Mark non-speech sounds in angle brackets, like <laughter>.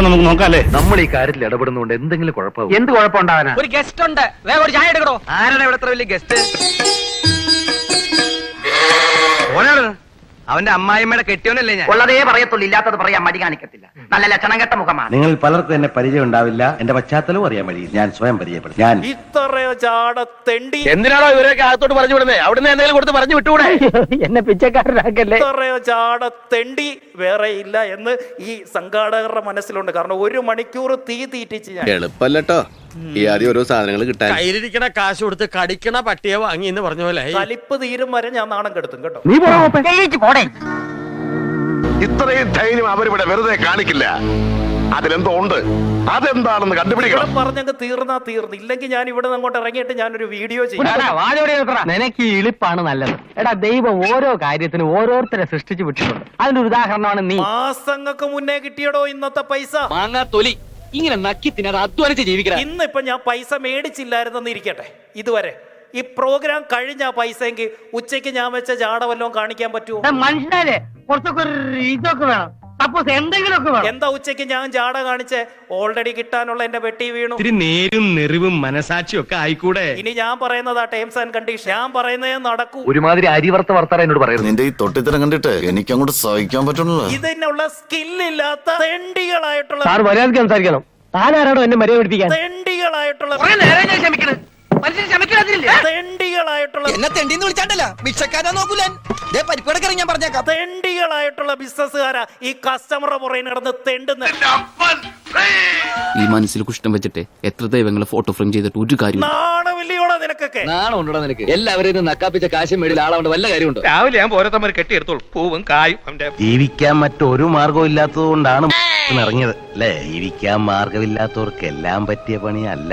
അപ്പൊ നമുക്ക് നോക്കാം അല്ലേ നമ്മൾ ഈ കാര്യത്തിൽ ഇടപെടുന്നതുകൊണ്ട് എന്തെങ്കിലും കുഴപ്പമാവും. എന്ത് കുഴപ്പമുണ്ടാവാനാ ഒരു ഗസ്റ്റ് ഉണ്ട്. വേഗം ഒരു ചായ എടുക്കണോ ആരാണ് ഇവിടെ വലിയ ഗസ്റ്റ് അവന്റെ അമ്മായിമ്മയുടെ കെട്ടിയോനല്ലേ ഞാൻ? ഉള്ളതേ പറയത്തുള്ളൂ ഇല്ലാത്തത് പറയാൻ മടി കാണിക്കത്തില്ല. നല്ല ലക്ഷണം കെട്ട മുഖമാണ്. നിങ്ങൾ പലർക്കും എന്നെ പരിചയം ഉണ്ടാവില്ല. എന്റെ പശ്ചാത്തലവും അറിയാൻ വഴി. ഞാൻ സ്വയം പരിചയപ്പെടും. ഞാൻ ഇത്രയോ ചാട തെണ്ടി എന്തിനാണോ ഇവരൊക്കെ അകത്തോട്ട് പറഞ്ഞു വിടുന്നത് അവിടുന്ന് എന്തെങ്കിലും കൊടുത്ത് പറഞ്ഞു വിട്ടുകൂടെ? <laughs> എന്നെ പിച്ചക്കാരനാക്കല്ലേ? ഇത്രയോ ചാട തെണ്ടി വേറെ ഇല്ല എന്ന് ഈ സംഘാടകരുടെ മനസ്സിലുണ്ട്. കാരണം ഒരു മണിക്കൂർ തീ തീറ്റിച്ച് ഞാൻ എളുപ്പല്ലോ ഈ ആദ്യം ഓരോ സാധനങ്ങൾ കിട്ടാൻ. കയ്യിലിരിക്കണ കാശ് കൊടുത്ത് കടിക്കണ പട്ടിയെ വാങ്ങി എന്ന് പറഞ്ഞ പോലെ കലിപ്പ് തീരും വരെ ഞാൻ നാണം കെടുത്തും കേട്ടോ. ഇത്രയും ധൈര്യം അവരിവിടെ വെറുതെ കാണിക്കില്ല. അതിലെന്തോ ഉണ്ട് അതെന്താണെന്ന് കണ്ടുപിടിക്കണം. പറഞ്ഞങ്ങ് തീർന്നാ തീർന്നു. ഇല്ലെങ്കിൽ ഞാൻ ഇവിടെ അങ്ങോട്ട് ഇറങ്ങിയിട്ട് ഞാനൊരു വീഡിയോ ചെയ്യും. നിനക്ക് ഈ ഇളിപ്പാണ് നല്ലത്. എടാ ദൈവം ഓരോ കാര്യത്തിനും ഓരോരുത്തരെ സൃഷ്ടിച്ചു വിട്ടിട്ടുണ്ട്. അതിന്റെ ഉദാഹരണമാണ് നീ. മാസങ്ങൾക്ക് മുന്നേ കിട്ടിയടോ ഇന്നത്തെ പൈസ? മാങ്ങാ തൊലി. ഇങ്ങനെ നക്കി തിന്നത് അധ്വാനിച്ച് ജീവിക്കണം ഇന്നിപ്പോ ഞാൻ പൈസ മേടിച്ചില്ലായിരുന്നെന്ന് ഇരിക്കട്ടെ. ഇതുവരെ. ഈ പ്രോഗ്രാം കഴിഞ്ഞ പൈസ പൈസയെങ്കിൽ ഉച്ചയ്ക്ക് ഞാൻ വെച്ച ജാട വല്ലതും കാണിക്കാൻ പറ്റുമോ മനുഷ്യരെ കുറച്ചൊക്കെ ഒരു ഇതൊക്കെ വേണം. സപ്പോസ് എന്തെങ്കിലുമൊക്കെ വേണം. എന്താ ഉച്ചയ്ക്ക് ഞാൻ ജാട കാണിച്ച്? ഓൾറെഡി കിട്ടാനുള്ള എന്റെ വെട്ടി വീണു. ഇത്തിരി നേരും നെറിവും മനസാക്ഷിയും ഒക്കെ ആയിക്കൂടെ? ഇനി ഞാൻ പറയുന്നതാ ടേംസ് ആൻഡ് കണ്ടീഷൻ ഞാൻ പറയുന്നേ നടക്കൂ. ഒരുമാതിരി അരിവർത്ത വർത്താനം എന്നോട് പറയുന്നത് നിന്റെ ഈ തൊട്ടിത്തരം കണ്ടിട്ട് എനിക്ക് അങ്ങോട്ട് സഹിക്കാൻ പറ്റണല്ലോ. ഇതിനുള്ള സ്കില്ലില്ലാത്ത തെണ്ടികളായിട്ടുള്ള സാർ മര്യാദയ്ക്ക് സംസാരിക്കണം. താനാരാണോ എന്നെ മര്യാദ പിടിപ്പിക്കാൻ തെണ്ടികളായിട്ടുള്ള തെണ്ടികളായിട്ടുള്ള എന്നെ തെണ്ടിന്ന് വിളിച്ചാണ്ടല്ല. ഭിക്ഷക്കാരാ നോക്കൂലൻ. ദേ ഞാൻ പറഞ്ഞേക്കാം. തെണ്ടികളായിട്ടുള്ള ബിസിനസ്സുകാരാ ഈ കസ്റ്റമറുടെ പുറകെ നടന്ന് തെണ്ടുന്ന. ഈ മനസ്സിൽ കുഷ്ടം വെച്ചിട്ട് എത്ര ദൈവങ്ങളെ ഫോട്ടോ ഫ്രെയിം ചെയ്തിട്ട് ഒരു കാര്യം നാണമില്ലയോടാ നിനക്കൊക്കെ? നാണമുണ്ടോ നിനക്ക്? എല്ലാവരും നക്കാപ്പിച്ച കാശും മേടിയിൽ ആളാണ്ട് വല്ല കാര്യമുണ്ടോ? രാവിലെ ഞാൻ ഓരോരുത്തന്മാർ കെട്ടിയെടുത്തോളൂ. പൂവും കായും ജീവിക്കാൻ മറ്റൊരു മാർഗവും ഇല്ലാത്തത് കൊണ്ടാണ് ഇറങ്ങിയത്. അല്ലേ? ജീവിക്കാൻ മാർഗമില്ലാത്തവർക്ക് എല്ലാം പറ്റിയ പണിയല്ല.